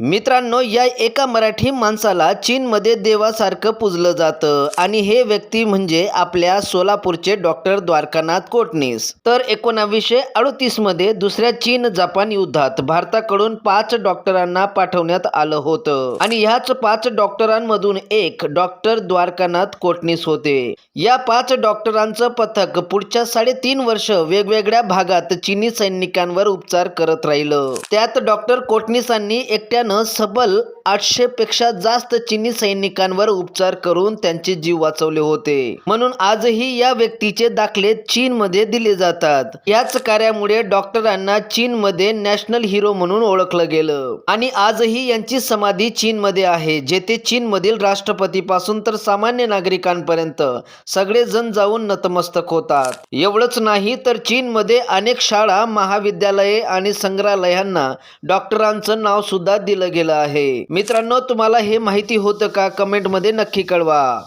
मित्रांनो या एका मराठी माणसाला चीनमध्ये देवासारखं पूजलं जातं आणि हे व्यक्ती म्हणजे आपल्या सोलापूरचे डॉक्टर द्वारकानाथ कोटणीस. तर एकोणावीसशे अडतीसमध्ये दुसऱ्या चीन जपान युद्धात भारताकडून पाच डॉक्टरांना पाठवण्यात आलं होतं. आणि ह्याच पाच डॉक्टरांमधून एक डॉक्टर द्वारकानाथ कोटणीस होते. या पाच डॉक्टरांचं पथक पुढच्या साडेतीन वर्ष वेगवेगळ्या भागात चीनी सैनिकांवर उपचार करत राहिलं. त्यात डॉक्टर कोटणीसांनी एकट्या સબલ आठशे पेक्षा जास्त चिनी सैनिकांवर उपचार करून त्यांचे जीव वाचवले होते. म्हणून आजही या व्यक्तीचे दाखले चीनमध्ये दिले जातात. याच कार्यामुळे डॉक्टरांना चीनमध्ये नॅशनल हिरो म्हणून ओळखलं गेलं. आणि आजही यांची समाधी चीनमध्ये आहे जेथे चीनमधील राष्ट्रपतीपासून तर सामान्य नागरिकांपर्यंत सगळे जण जाऊन नतमस्तक होतात. एवढंच नाही तर चीनमध्ये अनेक शाळा महाविद्यालये आणि संग्रहालयांना डॉक्टरांचं नाव सुद्धा दिलं गेलं आहे. मित्रांनो तुम्हाला हे माहिती होतं का? कमेंटमध्ये नक्की कळवा.